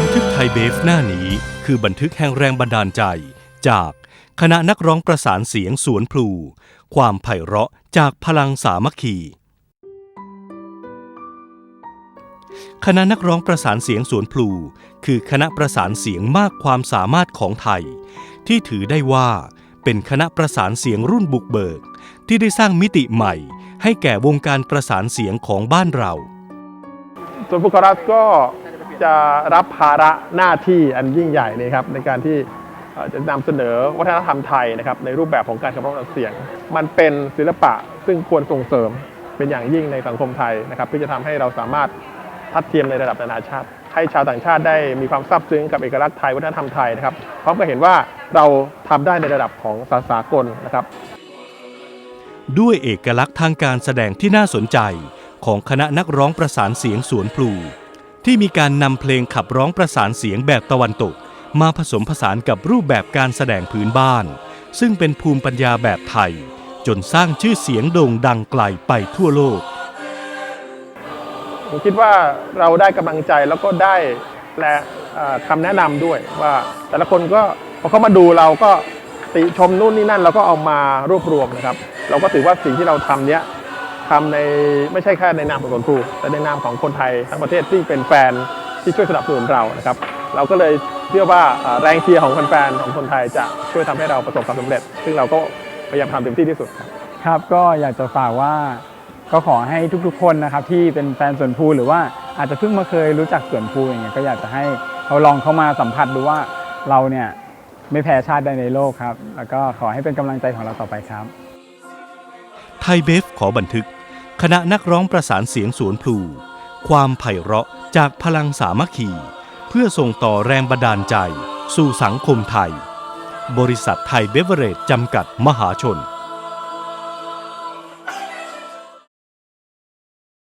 บันทึกไทยเบฟหน้านี้ คือบันทึกแห่งแรงบันดาลใจ จากคณะนักร้องประสานเสียงสวนพลู ความไพเราะจากพลังสามัคคี คณะนักร้องประสานเสียงสวนพลู คือคณะประสานเสียงมากความสามารถของไทย ที่ถือได้ว่าเป็นคณะประสานเสียงรุ่นบุกเบิก ที่ได้สร้างมิติใหม่ ให้แก่วงการประสานเสียงของบ้านเรา ส่วนฟุกรัสก็ จะรับภาระหน้าที่อันยิ่งใหญ่นะครับในการที่จะนำเสนอวัฒนธรรมไทยนะครับในรูปแบบของการขับร้องเสียง มันเป็นศิลปะซึ่งควรส่งเสริมเป็นอย่างยิ่งในสังคมไทยนะครับเพื่อจะทำให้เราสามารถทัดเทียมในระดับนานาชาติ ให้ชาวต่างชาติได้มีความซาบซึ้งกับเอกลักษณ์ไทยวัฒนธรรมไทยนะครับพร้อมกับเห็นว่าเราทำได้ในระดับของสาสากลนะครับ ด้วยเอกลักษณ์ทางการแสดงที่น่าสนใจของคณะนักร้องประสานเสียงสวนพลู ที่มีการนำเพลงขับร้องประสานเสียงแบบตะวันตก มาผสมผสานกับรูปแบบการแสดงพื้นบ้าน ซึ่งเป็นภูมิปัญญาแบบไทย จนสร้างชื่อเสียงโด่งดังไกลไปทั่วโลก ผมคิดว่าเราได้กำลังใจแล้วก็ได้และคำแนะนำด้วยว่า แต่ละคนก็พอเขามาดูเราก็ติชมนู่นนี่นั่นเราก็เอามารวบรวมนะครับ เราก็ถือว่าสิ่งที่เราทำเนี้ย ทำในไม่ใช่แค่ในนามของคนครู แต่ในนามของคนไทยทั้งประเทศที่เป็นแฟนที่ช่วยสนับสนุนเรานะครับ เราก็เลยเชื่อว่าเอ่อแรงเชียร์ของแฟนๆของคนไทยจะช่วยทำให้เราประสบความสำเร็จ ซึ่งเราก็พยายามทำเต็มที่ที่สุดครับครับก็อยากจะฝากว่าก็ขอให้ทุกๆ คนนะครับที่เป็นแฟนสวนภูหรือว่าอาจจะเพิ่งมาเคยรู้จักสวนภูอย่างเงี้ยก็อยากจะให้เขาลองเข้ามาสัมผัสดูว่าเราเนี่ยไม่แพ้ชาติใดในโลกครับ แล้วก็ขอให้เป็นกำลังใจของเราต่อไปครับ ไทยเบฟขอบันทึก คณะนักร้องประสานเสียงสวนพลู ความไพเราะจากพลังสามัคคี เพื่อส่งต่อแรงบันดาลใจ สู่สังคมไทย บริษัทไทยเบเวอเรจจำกัดมหาชน